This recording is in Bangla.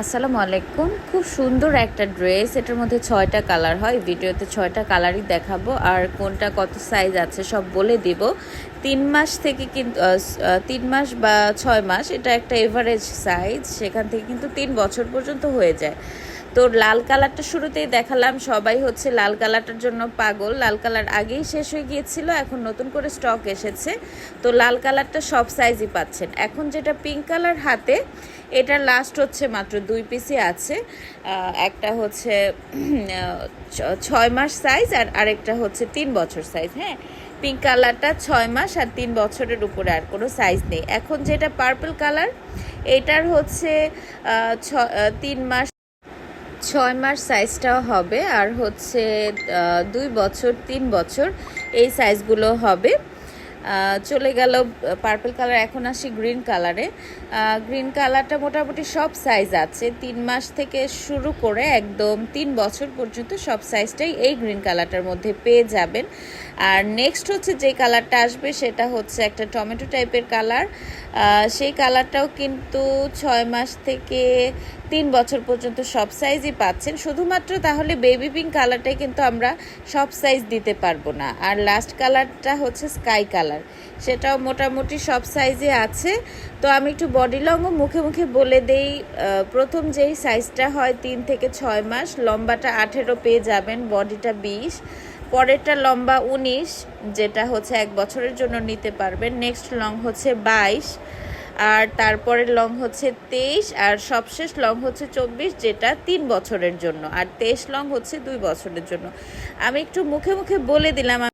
আসসালামু আলাইকুম। খুব সুন্দর একটা ড্রেস। এটার মধ্যে ছয়টা কালার হয়। ভিডিওতে ছয়টা কালারই দেখাবো। আর কোনটা কত সাইজ আছে সব বলে দিব। তিন মাস থেকে কিন্তু তিন মাস বা ছয় মাস এটা একটা এভারেজ সাইজ সেখান থেকে কিন্তু তিন বছর পর্যন্ত হয়ে যায়। তো লাল কালারটা শুরুতেই দেখালাম। সবাই হচ্ছে লাল কালারটার জন্য পাগল। লাল কালার আগেই শেষ হয়ে গিয়েছিল। এখন নতুন করে স্টক এসেছে। তো লাল কালারটা সব সাইজই পাচ্ছেন। এখন যেটা পিঙ্ক কালার হাতে এটার লাস্ট হচ্ছে মাত্র দুই পিসই আছে। একটা হচ্ছে ছয় মাস সাইজ আর আরেকটা হচ্ছে তিন বছর সাইজ হ্যাঁ? পিঙ্ক কালারটা ছয় মাস আর তিন বছরের উপরে আর কোনো সাইজ নেই। এখন যেটা পার্পল কালার এটার হচ্ছে তিন মাস, ছয় মাস সাইজটাও হবে। আর হচ্ছে দুই বছর, তিন বছর এই সাইজগুলো হবে। চলে গেল পার্পল কালার এখন আসি গ্রিন কালারে গ্রিন কালারটা মোটামুটি সব সাইজ আছে। তিন মাস থেকে শুরু করে একদম তিন বছর পর্যন্ত সব সাইজটাই এই গ্রিন কালারটার মধ্যে পেয়ে যাবেন। আর নেক্সট হচ্ছে যে কালারটা আসবে, সেটা হচ্ছে একটা টমেটো টাইপের কালার সেই কালারটাও কিন্তু ছয় মাস থেকে তিন বছর পর্যন্ত সব সাইজই পাচ্ছেন। শুধুমাত্র তাহলে বেবি পিঙ্ক কালারটাই কিন্তু আমরা সব সাইজ দিতে পারব না। আর লাস্ট কালারটা হচ্ছে স্কাই কালার সেটাও মোটামুটি সব সাইজে আছে। তো আমি একটু বডি লংও মুখে মুখে বলে দেই প্রথম যেই সাইজটা হয় তিন থেকে ছয় মাস, লম্বাটা আঠেরো পেয়ে যাবেন বডিটা বিশ। পরেরটা লম্বা উনিশ, যেটা হচ্ছে এক বছরের জন্য নিতে পারবেন। নেক্সট লং হচ্ছে বাইশ, আর তারপরে লং হচ্ছে তেইশ, আর সবশেষ লং হচ্ছে চব্বিশ, যেটা তিন বছরের জন্য। আর তেইশ লং হচ্ছে দুই বছরের জন্য। আমি একটু মুখে মুখে বলে দিলাম